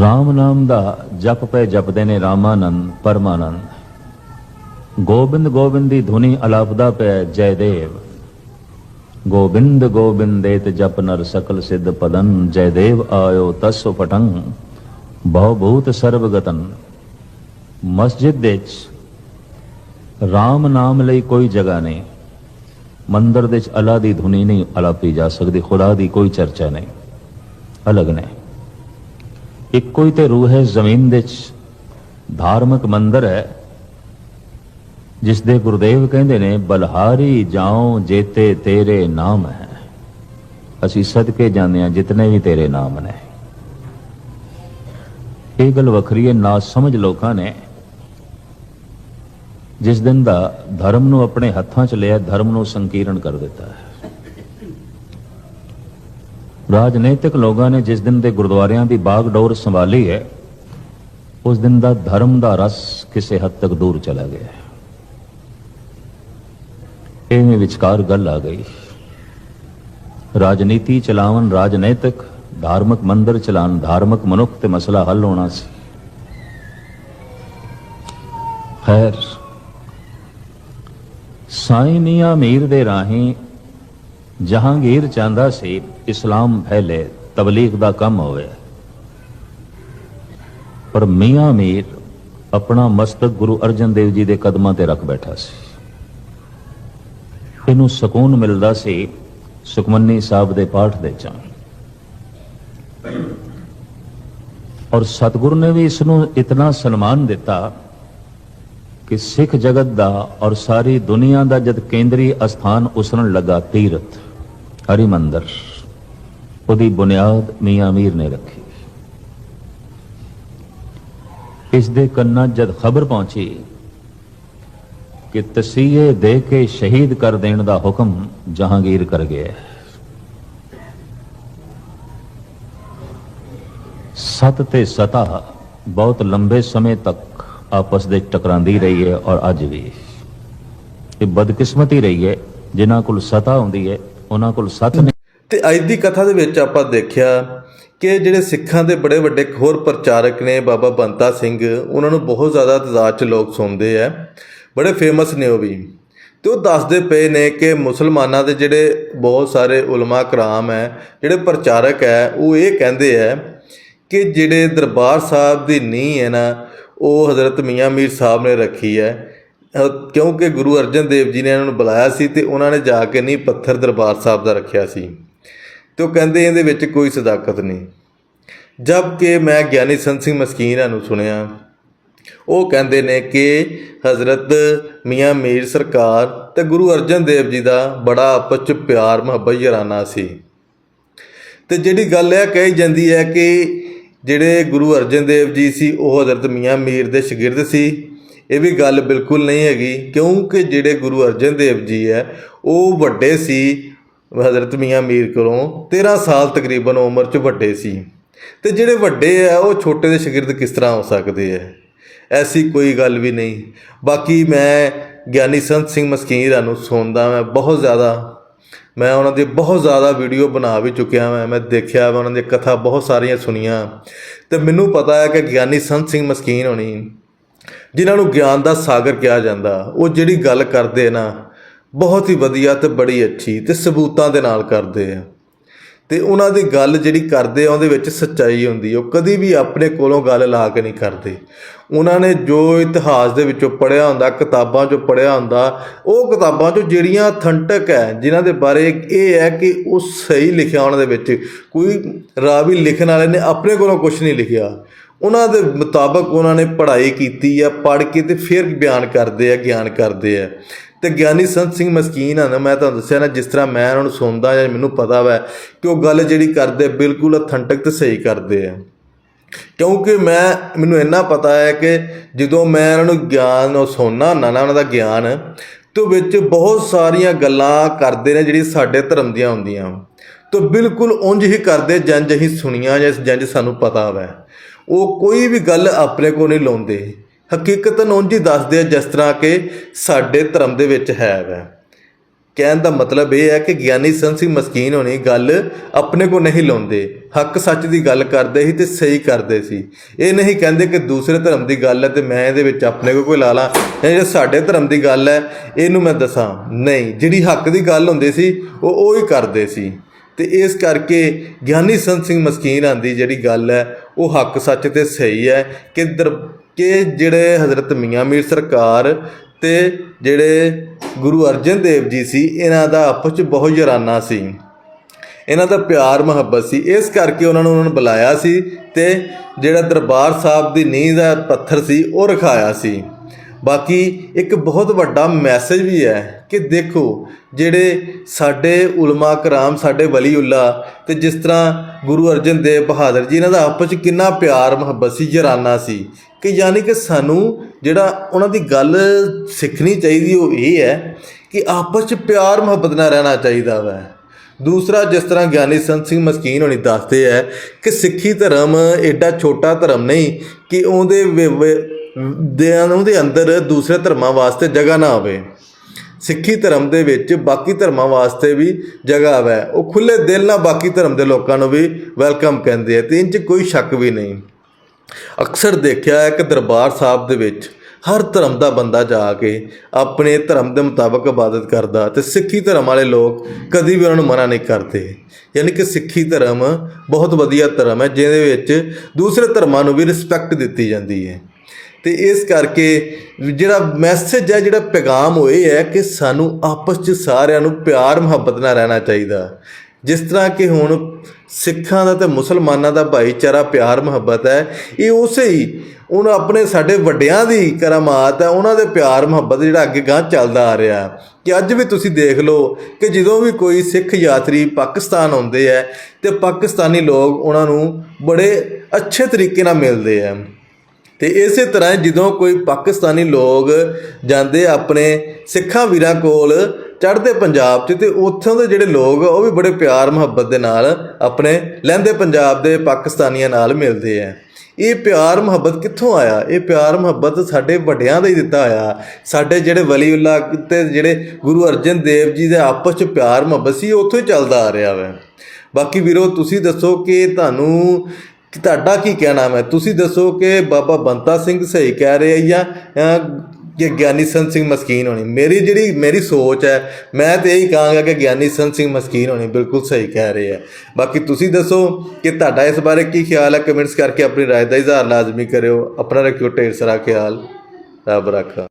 ਰਾਮ ਨਾਮ ਦਾ ਜਪ ਪੈ ਜਪਦੇ ਨੇ ਰਾਮਾਨੰਦ, ਪਰਮਾਨੰਦ। ਗੋਬਿੰਦ ਗੋਬਿੰਦ ਦੀ ਧੁਨੀ ਅਲਾਪਦਾ ਪਿਆ ਜੈਦੇਵ। ਗੋਬਿੰਦ ਗੋਬਿੰਦੇਤ ਜਪ ਨਰ ਸਕਲ ਸਿੱਧ ਪਦਨ, ਜੈਦੇਵ ਆਇਓ ਤਸ ਫਟੰ, ਬਹੁ ਭੂਤ ਸਰਬਗਤਨ ਮਸਜਿਦ ਦੇ ਵਿੱਚ ਰਾਮ ਨਾਮ ਲਈ ਕੋਈ ਜਗ੍ਹਾ ਨਹੀਂ। ਮੰਦਰ ਦੇ ਵਿੱਚ ਅਲਾ ਦੀ ਧੁਨੀ ਨਹੀਂ ਅਲਾਪੀ ਜਾ ਸਕਦੀ, ਖੁਦਾ ਦੀ ਕੋਈ ਚਰਚਾ ਨਹੀਂ। ਅਲੱਗ ਨੇ। ਇੱਕੋ ਹੀ ਤੇ ਰੂਹ ਹੈ ਜ਼ਮੀਨ ਦੇ ਵਿੱਚ। ਧਾਰਮਿਕ ਮੰਦਰ ਹੈ ਜਿਸ ਦੇ ਗੁਰਦੇਵ ਕਹਿੰਦੇ ਨੇ, ਬਲਹਾਰੀ ਜਾਉ ਜੇਤੇ ਤੇਰੇ ਨਾਮ ਹੈ। ਅਸੀਂ ਸਦਕੇ ਜਾਂਦੇ ਹਾਂ ਜਿਤਨੇ ਵੀ ਤੇਰੇ ਨਾਮ ਨੇ। ਇਹ ਗੱਲ ਵੱਖਰੀ ਹੈ ਨਾ ਸਮਝ ਲੋਕਾਂ ਨੇ। ਜਿਸ ਦਿਨ ਦਾ ਧਰਮ ਨੂੰ ਆਪਣੇ ਹੱਥਾਂ 'ਚ ਲਿਆ, ਧਰਮ ਨੂੰ ਸੰਕੀਰਣ ਕਰ ਦਿੱਤਾ ਹੈ। ਰਾਜਨੀਤਿਕ ਲੋਕਾਂ ਨੇ ਜਿਸ ਦਿਨ ਦੇ ਗੁਰਦੁਆਰਿਆਂ ਦੀ ਬਾਗਡੋਰ ਸੰਭਾਲੀ ਹੈ, ਉਸ ਦਿਨ ਦਾ ਧਰਮ ਦਾ ਰਸ ਕਿਸੇ ਹੱਦ ਤੱਕ ਦੂਰ ਚਲਾ ਗਿਆ ਹੈ। ਇਹਵੇਂ ਵਿਚਕਾਰ ਗੱਲ ਆ ਗਈ। ਰਾਜਨੀਤੀ ਚਲਾਵਨ ਰਾਜਨੀਤਿਕ, ਧਾਰਮਿਕ ਮੰਦਰ ਚਲਾਉਣ ਧਾਰਮਿਕ ਮਨੁੱਖ ਤੇ ਮਸਲਾ ਹੱਲ ਹੋਣਾ ਸੀ। ਖੈਰ ਸਾਈਂ ਮੀਆਂ ਮੀਰ ਦੇ ਰਾਹੀਂ, ਜਹਾਂਗੀਰ ਚਾਹੁੰਦਾ ਸੀ ਇਸਲਾਮ ਫੈਲੇ ਤਬਲੀਗ ਦਾ ਕੰਮ ਹੋਵੇ। ਪਰ ਮੀਆਂ ਮੀਰ ਆਪਣਾ ਮਸਤਕ ਗੁਰੂ ਅਰਜਨ ਦੇਵ ਜੀ ਦੇ ਕਦਮਾਂ ਤੇ ਰੱਖ ਬੈਠਾ ਸੀ। ਇਹਨੂੰ ਸਕੂਨ ਮਿਲਦਾ ਸੀ ਸੁਖਮਨੀ ਸਾਹਿਬ ਦੇ ਪਾਠ ਦੇ ਚਾਂ। ਔਰ ਸਤਿਗੁਰ ਨੇ ਵੀ ਇਸ ਨੂੰ ਇਤਨਾ ਸਨਮਾਨ ਦਿੱਤਾ ਕਿ ਸਿੱਖ ਜਗਤ ਦਾ ਔਰ ਸਾਰੀ ਦੁਨੀਆ ਦਾ ਜਦ ਕੇਂਦਰੀ ਅਸਥਾਨ ਉਸਰਨ ਲੱਗਾ ਤੀਰਥ ਹਰੀ ਮੰਦਰ ਉਹਦੀ ਬੁਨਿਆਦ ਮੀਆਂ ਮੀਰ ਨੇ ਰੱਖੀ ਇਸ ਦੇ ਕੰਨਾਂ ਜਦ ਖਬਰ ਪਹੁੰਚੀ ਕਿ ਤਸੀਹੇ ਦੇ ਕੇ ਸ਼ਹੀਦ ਕਰ ਦੇਣ ਦਾ ਹੁਕਮ ਜਹਾਂਗੀਰ ਕਰ ਗਿਆ ਹੈ। ਸਤ ਤੇ ਸਤਾ ਬਹੁਤ ਲੰਬੇ ਸਮੇਂ ਤੱਕ ਆਪਸ ਦੇ ਟਕਰਾਂਦੀ ਰਹੀ ਹੈ ਔਰ ਅੱਜ ਵੀ। ਇਹ ਬਦਕਿਸਮਤੀ ਰਹੀ ਹੈ। ਜਿਨ੍ਹਾਂ ਕੋਲ ਸਤਾ ਹੁੰਦੀ ਹੈ, ਉਹਨਾਂ ਕੋਲ ਸਤ ਨਹੀਂ ਤੇ ਅੱਜ ਦੀ ਕਥਾ ਦੇ ਵਿੱਚ ਆਪਾਂ ਦੇਖਿਆ ਕਿ ਜਿਹੜੇ ਸਿੱਖਾਂ ਦੇ ਬੜੇ ਵੱਡੇ ਹੋਰ ਪ੍ਰਚਾਰਕ ਨੇ ਬਾਬਾ ਬੰਤਾ ਸਿੰਘ, ਉਹਨਾਂ ਨੂੰ ਬਹੁਤ ਜ਼ਿਆਦਾ ਤਜ਼ਾਦ ਚ ਲੋਕ ਸੁਣਦੇ ਆ। ਬੜੇ ਫੇਮਸ ਨੇ ਉਹ ਵੀ। ਤੇ ਉਹ ਦੱਸਦੇ ਪਏ ਨੇ ਕਿ ਮੁਸਲਮਾਨਾਂ ਦੇ ਜਿਹੜੇ ਬਹੁਤ ਸਾਰੇ ਉਲਮਾ ਕਰਾਮ ਹੈ, ਜਿਹੜੇ ਪ੍ਰਚਾਰਕ ਹੈ, ਉਹ ਇਹ ਕਹਿੰਦੇ ਆ ਕਿ ਜਿਹੜੇ ਦਰਬਾਰ ਸਾਹਿਬ ਦੀ ਨੀਂਹ ਹੈ ਨਾ ਉਹ ਹਜ਼ਰਤ ਮੀਆਂ ਮੀਰ ਸਾਹਿਬ ਨੇ ਰੱਖੀ ਹੈ। ਅਹ ਕਿਉਂਕਿ ਗੁਰੂ ਅਰਜਨ ਦੇਵ ਜੀ ਨੇ ਇਹਨਾਂ ਨੂੰ ਬੁਲਾਇਆ ਸੀ ਤੇ ਉਹਨਾਂ ਨੇ ਜਾ ਕੇ ਨਹੀਂ ਪੱਥਰ ਦਰਬਾਰ ਸਾਹਿਬ ਦਾ ਰੱਖਿਆ ਸੀ। ਤੇ ਉਹ ਕਹਿੰਦੇ ਇਹਦੇ ਵਿੱਚ ਕੋਈ ਸਦਾਕਤ ਨਹੀਂ। ਜਦ ਕਿ ਮੈਂ ਗਿਆਨੀ ਸੰਤ ਸਿੰਘ ਮਸਕੀਨਾਂ ਨੂੰ ਸੁਣਿਆ, ਉਹ ਕਹਿੰਦੇ ਨੇ ਕਿ ਹਜ਼ਰਤ ਮੀਆਂ ਮੀਰ ਸਰਕਾਰ ਤੇ ਗੁਰੂ ਅਰਜਨ ਦੇਵ ਜੀ ਦਾ ਬੜਾ ਆਪਸ ਚ ਪਿਆਰ ਮੁਹੱਬਤ ਯਾਰਾਨਾ ਸੀ। ਤੇ ਜਿਹੜੀ ਗੱਲ ਇਹ ਕਹੀ ਜਾਂਦੀ ਹੈ ਕਿ ਜਿਹੜੇ ਗੁਰੂ ਅਰਜਨ ਦੇਵ ਜੀ ਸੀ, ਉਹ ਹਜ਼ਰਤ ਮੀਆਂ ਮੀਰ ਦੇ ਸ਼ਾਗਿਰਦ ਸੀ। ਇਹ ਵੀ ਗੱਲ ਬਿਲਕੁਲ ਨਹੀਂ ਹੈਗੀ, ਕਿਉਂਕਿ ਜਿਹੜੇ ਗੁਰੂ ਅਰਜਨ ਦੇਵ ਜੀ ਹੈ, ਉਹ ਵੱਡੇ ਸੀ ਹਜ਼ਰਤ ਮੀਆਂ ਮੀਰ ਕੋਲੋਂ 13 ਸਾਲ ਤਕਰੀਬਨ ਉਮਰ 'ਚ ਵੱਡੇ ਸੀ। ਤੇ ਜਿਹੜੇ ਵੱਡੇ ਆ ਉਹ ਛੋਟੇ ਦੇ ਸ਼ਾਗਿਰਦ ਕਿਸ ਤਰ੍ਹਾਂ ਹੋ ਸਕਦੇ ਆ ਐਸੀ ਕੋਈ ਗੱਲ ਵੀ ਨਹੀਂ। ਬਾਕੀ ਮੈਂ ਗਿਆਨੀ ਸੰਤ ਸਿੰਘ ਮਸਕੀਰਾਂ ਨੂੰ ਸੁਣਦਾ, ਮੈਂ ਬਹੁਤ ਜ਼ਿਆਦਾ ਮੈਂ ਉਹਨਾਂ ਦੀ ਬਹੁਤ ਜ਼ਿਆਦਾ ਵੀਡੀਓ ਬਣਾ ਵੀ ਚੁੱਕਿਆ ਮੈਂ ਮੈਂ ਦੇਖਿਆ, ਮੈਂ ਉਹਨਾਂ ਦੀ ਕਥਾ ਬਹੁਤ ਸਾਰੀਆਂ ਸੁਣੀਆਂ। ਤੇ ਮੈਨੂੰ ਪਤਾ ਹੈ ਕਿ ਗਿਆਨੀ ਸੰਤ ਸਿੰਘ ਮਸਕੀਨ ਹੋਣੀ, ਜਿਨ੍ਹਾਂ ਨੂੰ ਗਿਆਨ ਦਾ ਸਾਗਰ ਕਿਹਾ ਜਾਂਦਾ, ਉਹ ਜਿਹੜੀ ਗੱਲ ਕਰਦੇ ਨਾ, ਬਹੁਤ ਹੀ ਵਧੀਆ ਤੇ ਬੜੀ ਅੱਛੀ ਤੇ ਸਬੂਤਾਂ ਦੇ ਨਾਲ ਕਰਦੇ ਆ। ਤੇ ਉਹਨਾਂ ਦੀ ਗੱਲ ਜਿਹੜੀ ਕਰਦੇ ਆ, ਉਹਦੇ ਵਿੱਚ ਸੱਚਾਈ ਹੁੰਦੀ ਉਹ ਕਦੀ ਵੀ ਆਪਣੇ ਕੋਲੋਂ ਗੱਲ ਲਾ ਕੇ ਨਹੀਂ ਕਰਦੇ। ਉਹਨਾਂ ਨੇ ਜੋ ਇਤਿਹਾਸ ਦੇ ਵਿੱਚੋਂ ਪੜਿਆ ਹੁੰਦਾ, ਕਿਤਾਬਾਂ 'ਚੋਂ ਪੜਿਆ ਹੁੰਦਾ, ਉਹ ਕਿਤਾਬਾਂ 'ਚੋਂ ਜਿਹੜੀਆਂ ਅਥੈਂਟਿਕ ਹੈ, ਜਿਨ੍ਹਾਂ ਦੇ ਬਾਰੇ ਇਹ ਹੈ ਕਿ ਉਹ ਸਹੀ ਲਿਖਿਆ ਉਹਨਾਂ ਦੇ ਵਿੱਚ। ਕੋਈ ਰਾਵੀ ਲਿਖਣ ਵਾਲੇ ਨੇ ਆਪਣੇ ਕੋਲੋਂ ਕੁਝ ਨਹੀਂ ਲਿਖਿਆ। ਉਹਨਾਂ ਦੇ ਮੁਤਾਬਕ ਉਹਨਾਂ ਨੇ ਪੜ੍ਹਾਈ ਕੀਤੀ ਆ, ਪੜ੍ਹ ਕੇ ਤੇ ਫਿਰ ਬਿਆਨ ਕਰਦੇ ਆ, ਗਿਆਨ ਕਰਦੇ ਆ। ਤੇ ਗਿਆਨੀ ਸੰਤ ਸਿੰਘ ਮਸਕੀਨ ਹਨ ਮੈਂ ਤੁਹਾਨੂੰ ਦੱਸਿਆ ਨਾ, ਜਿਸ ਤਰ੍ਹਾਂ ਮੈਂ ਉਹਨਾਂ ਨੂੰ ਸੁਣਦਾ ਜਾਂ ਮੈਨੂੰ ਪਤਾ ਵੈ, ਕਿ ਉਹ ਗੱਲ ਜਿਹੜੀ ਕਰਦੇ ਬਿਲਕੁਲ ਅਥੈਂਟਿਕ ਤੇ ਸਹੀ ਕਰਦੇ ਆ। ਕਿਉਂਕਿ ਮੈਂ, ਮੈਨੂੰ ਇੰਨਾ ਪਤਾ ਹੈ ਕਿ ਜਦੋਂ ਮੈਂ ਉਹਨਾਂ ਨੂੰ ਗਿਆਨ ਉਹ ਸੁਣਨਾ ਹੁੰਦਾ ਨਾ, ਉਹਨਾਂ ਦਾ ਗਿਆਨ, ਤੇ ਉਹ ਵਿੱਚ ਬਹੁਤ ਸਾਰੀਆਂ ਗੱਲਾਂ ਕਰਦੇ ਨੇ ਜਿਹੜੀ ਸਾਡੇ ਧਰਮ ਦੀਆਂ ਹੁੰਦੀਆਂ। ਤੇ ਬਿਲਕੁਲ ਉਂਝ ਹੀ ਕਰਦੇ ਜੰਜ ਹੀ ਸੁਣੀਆਂ ਜਾਂ ਜੰਜ ਸਾਨੂੰ ਪਤਾ ਵੈ। ਉਹ ਕੋਈ ਵੀ ਗੱਲ ਆਪਣੇ ਕੋ ਨਹੀਂ ਲਾਉਂਦੇ। ਹਕੀਕਤ ਨੂੰ ਉਂਝ ਹੀ ਦੱਸਦੇ ਆ ਜਿਸ ਤਰ੍ਹਾਂ ਕਿ ਸਾਡੇ ਧਰਮ ਦੇ ਵਿੱਚ ਹੈ ਵੈ। ਕਹਿਣ ਦਾ ਮਤਲਬ ਇਹ ਹੈ ਕਿ ਗਿਆਨੀ ਸੰਤ ਸਿੰਘ ਮਸਕੀਨ ਹੋਣੀ, ਗੱਲ ਆਪਣੇ ਕੋ ਨਹੀਂ ਲਾਉਂਦੇ। ਹੱਕ ਸੱਚ ਦੀ ਗੱਲ ਕਰਦੇ ਸੀ ਤੇ ਸਹੀ ਕਰਦੇ ਸੀ। ਇਹ ਨਹੀਂ ਕਹਿੰਦੇ ਕਿ ਦੂਸਰੇ ਧਰਮ ਦੀ ਗੱਲ ਹੈ ਤੇ ਮੈਂ ਇਹਦੇ ਵਿੱਚ ਆਪਣੇ ਕੋ ਕੋਈ ਲਾ ਲਾਂ। ਜਾਂ ਜਿਹੜਾ ਸਾਡੇ ਧਰਮ ਦੀ ਗੱਲ ਹੈ, ਇਹਨੂੰ ਮੈਂ ਦੱਸਾਂ, ਨਹੀਂ। ਜਿਹੜੀ ਹੱਕ ਦੀ ਗੱਲ ਹੁੰਦੀ ਸੀ, ਉਹ ਉਹ ਹੀ ਕਰਦੇ ਸੀ। ਤੇ ਇਸ ਕਰਕੇ ਗਿਆਨੀ ਸੰਤ ਸਿੰਘ ਮਸਕੀਨ ਆਂਦੀ ਜਿਹੜੀ ਗੱਲ ਹੈ, ਉਹ ਹੱਕ ਸੱਚ ਤੇ ਸਹੀ ਹੈ। ਕਿ ਦਰ ਕਿ ਜਿਹੜੇ ਹਜ਼ਰਤ ਮੀਆਂ ਮੀਰ ਸਰਕਾਰ ਤੇ ਜਿਹੜੇ ਗੁਰੂ ਅਰਜਨ ਦੇਵ ਜੀ ਸੀ, ਇਹਨਾਂ ਦਾ ਆਪਸ ਚ ਬਹੁਤ ਯਾਰਾਨਾ ਸੀ। ਇਹਨਾਂ ਦਾ ਪਿਆਰ, ਮੁਹੱਬਤ ਸੀ। ਇਸ ਕਰਕੇ ਉਹਨਾਂ ਨੂੰ ਉਹਨਾਂ ਨੂੰ ਬੁਲਾਇਆ ਸੀ ਤੇ ਜਿਹੜਾ ਦਰਬਾਰ ਸਾਹਿਬ ਦੀ ਨੀਂਹ ਦਾ ਪੱਥਰ ਸੀ, ਉਹ ਰਖਾਇਆ ਸੀ। ਬਾਕੀ ਇੱਕ ਬਹੁਤ ਵੱਡਾ ਮੈਸੇਜ ਵੀ ਹੈ ਕਿ ਦੇਖੋ, ਜਿਹੜੇ ਸਾਡੇ ਉਲਮਾ ਕਰਾਮ, ਸਾਡੇ ਵਲੀਉੱਲਾ ਤੇ ਜਿਸ ਤਰ੍ਹਾਂ ਗੁਰੂ ਅਰਜਨ ਦੇਵ ਬਹਾਦਰ ਜੀ, ਇਹਨਾਂ ਦਾ ਆਪਸ ਚ ਕਿੰਨਾ ਪਿਆਰ, ਮੁਹੱਬਤ ਸੀ ਜਰਾਨਾ ਸੀ। ਕਿ ਯਾਨੀ ਕਿ ਸਾਨੂੰ ਜਿਹੜਾ ਉਹਨਾਂ ਦੀ ਗੱਲ ਸਿੱਖਣੀ ਚਾਹੀਦੀ ਉਹ ਇਹ ਹੈ ਕਿ ਆਪਸ ਚ ਪਿਆਰ ਮੁਹੱਬਤ ਨਾਲ ਰਹਿਣਾ ਚਾਹੀਦਾ ਵੈ। ਦੂਸਰਾ, ਜਿਸ ਤਰ੍ਹਾਂ ਗਿਆਨੀ ਸੰਤ ਸਿੰਘ ਮਸਕੀਨ ਹੋਣੀ ਦੱਸਦੇ ਹੈ ਕਿ ਸਿੱਖੀ ਧਰਮ ਐਡਾ ਛੋਟਾ ਧਰਮ ਨਹੀਂ ਕਿ ਉਹਦੇ ਵਿ- ਦੇ ਉਹਦੇ ਅੰਦਰ ਦੂਸਰੇ ਧਰਮਾਂ ਵਾਸਤੇ ਜਗ੍ਹਾ ਨਾ ਆਵੇ ਸਿੱਖੀ ਧਰਮ ਦੇ ਵਿੱਚ ਬਾਕੀ ਧਰਮਾਂ ਵਾਸਤੇ ਵੀ ਜਗ੍ਹਾ ਹੈ ਉਹ ਖੁੱਲੇ ਦਿਲ ਨਾਲ ਬਾਕੀ ਧਰਮ ਦੇ ਲੋਕਾਂ ਨੂੰ ਵੀ ਵੈਲਕਮ ਕਹਿੰਦੇ ਆ ਤੇ ਇੰਜ ਕੋਈ ਸ਼ੱਕ ਵੀ ਨਹੀਂ। ਅਕਸਰ ਦੇਖਿਆ ਹੈ ਕਿ ਦਰਬਾਰ ਸਾਹਿਬ ਦੇ ਵਿੱਚ ਹਰ ਧਰਮ ਦਾ ਬੰਦਾ ਜਾ ਕੇ ਆਪਣੇ ਧਰਮ ਦੇ ਮੁਤਾਬਕ ਇਬਾਦਤ ਕਰਦਾ ਤੇ ਸਿੱਖੀ ਧਰਮ ਵਾਲੇ ਲੋਕ ਕਦੀ ਵੀ ਉਹਨਾਂ ਨੂੰ ਮਨਾ ਨਹੀਂ ਕਰਦੇ। ਯਾਨੀ ਕਿ ਸਿੱਖੀ ਧਰਮ ਬਹੁਤ ਵਧੀਆ ਧਰਮ ਹੈ, ਜਿਹਦੇ ਵਿੱਚ ਦੂਸਰੇ ਧਰਮਾਂ ਨੂੰ ਵੀ ਰਿਸਪੈਕਟ ਦਿੱਤੀ ਜਾਂਦੀ ਹੈ। ਤੇ ਇਸ ਕਰਕੇ ਜਿਹੜਾ ਮੈਸੇਜ ਹੈ, ਜਿਹੜਾ ਪੈਗਾਮ ਉਹ ਇਹ ਹੈ ਕਿ ਸਾਨੂੰ ਆਪਸ 'ਚ ਸਾਰਿਆਂ ਨੂੰ ਪਿਆਰ ਮੁਹੱਬਤ ਨਾਲ ਰਹਿਣਾ ਚਾਹੀਦਾ। ਜਿਸ ਤਰ੍ਹਾਂ ਕਿ ਹੁਣ ਸਿੱਖਾਂ ਦਾ ਤੇ ਮੁਸਲਮਾਨਾਂ ਦਾ ਭਾਈਚਾਰਾ, ਪਿਆਰ, ਮੁਹੱਬਤ ਹੈ, ਇਹ ਉਸੇ ਹੀ ਉਹਨਾਂ ਆਪਣੇ ਸਾਡੇ ਵੱਡਿਆਂ ਦੀ ਕਰਾਮਾਤ ਹੈ, ਉਹਨਾਂ ਦੇ ਪਿਆਰ, ਮੁਹੱਬਤ ਜਿਹੜਾ ਅੱਗੇ ਗਾਂ ਚੱਲਦਾ ਆ ਰਿਹਾ। ਕਿ ਅੱਜ ਵੀ ਤੁਸੀਂ ਦੇਖ ਲਓ ਕਿ ਜਦੋਂ ਵੀ ਕੋਈ ਸਿੱਖ ਯਾਤਰੀ ਪਾਕਿਸਤਾਨ ਆਉਂਦੇ ਹੈ ਤੇ ਪਾਕਿਸਤਾਨੀ ਲੋਕ ਉਹਨਾਂ ਨੂੰ ਬੜੇ ਅੱਛੇ ਤਰੀਕੇ ਨਾਲ ਮਿਲਦੇ ਆ ਤੇ ਇਸੇ ਤਰ੍ਹਾਂ ਜਦੋਂ ਕੋਈ ਪਾਕਿਸਤਾਨੀ ਲੋਕ ਜਾਂਦੇ ਆਪਣੇ ਸਿੱਖਾਂ ਵੀਰਾਂ ਕੋਲ ਚੜ੍ਹਦੇ ਪੰਜਾਬ 'ਚ ਤੇ ਉੱਥੋਂ ਦੇ ਜਿਹੜੇ ਲੋਕ ਆ, ਉਹ ਵੀ ਬੜੇ ਪਿਆਰ ਮੁਹੱਬਤ ਦੇ ਨਾਲ ਆਪਣੇ ਲਹਿੰਦੇ ਪੰਜਾਬ ਦੇ ਪਾਕਿਸਤਾਨੀਆਂ ਨਾਲ ਮਿਲਦੇ ਆ। ਇਹ ਪਿਆਰ ਮੁਹੱਬਤ ਕਿੱਥੋਂ ਆਇਆ? ਇਹ ਪਿਆਰ ਮੁਹੱਬਤ ਸਾਡੇ ਵੱਡਿਆਂ ਦਾ ਹੀ ਦਿੱਤਾ ਹੋਇਆ। ਸਾਡੇ ਜਿਹੜੇ ਵਲੀਉੱਲਾ ਤੇ ਜਿਹੜੇ ਗੁਰੂ ਅਰਜਨ ਦੇਵ ਜੀ ਦੇ ਆਪਸ 'ਚ ਪਿਆਰ ਮੁਹੱਬਤ ਸੀ ਉੱਥੋਂ ਹੀ ਚੱਲਦਾ ਆ ਰਿਹਾ ਵੈ। ਬਾਕੀ ਵੀਰੋ ਤੁਸੀਂ ਦੱਸੋ ਕਿ ਤੁਹਾਨੂੰ ਤੁਹਾਡਾ ਕੀ ਕਹਿਣਾ ਹੈ ਤੁਸੀਂ ਦੱਸੋ ਕਿ ਬਾਬਾ ਬੰਤਾ ਸਿੰਘ ਸਹੀ ਕਹਿ ਰਹੇ ਆ ਜਾਂ ਕਿ ਗਿਆਨੀ ਸੰਤ ਸਿੰਘ ਮਸਕੀਨ ਹੋਣੀ। ਮੇਰੀ ਜਿਹੜੀ, ਮੇਰੀ ਸੋਚ ਹੈ, ਮੈਂ ਤੇ ਇਹੀ ਕਹਾਂਗਾ ਕਿ ਗਿਆਨੀ ਸੰਤ ਸਿੰਘ ਮਸਕੀਨ ਹੋਣੀ ਬਿਲਕੁਲ ਸਹੀ ਕਹਿ ਰਹੇ ਆ। ਬਾਕੀ ਤੁਸੀਂ ਦੱਸੋ ਕਿ ਤੁਹਾਡਾ ਇਸ ਬਾਰੇ ਕੀ ਖਿਆਲ ਹੈ? ਕਮੈਂਟਸ ਕਰਕੇ ਆਪਣੀ ਰਾਏ ਦਾ ਇਜ਼ਹਾਰ ਲਾਜ਼ਮੀ ਕਰਿਓ। ਆਪਣਾ ਰੱਖਿਓ ਢੇਰ ਸਾਰਾ ਖਿਆਲ। ਰੱਬ ਰੱਖਾ।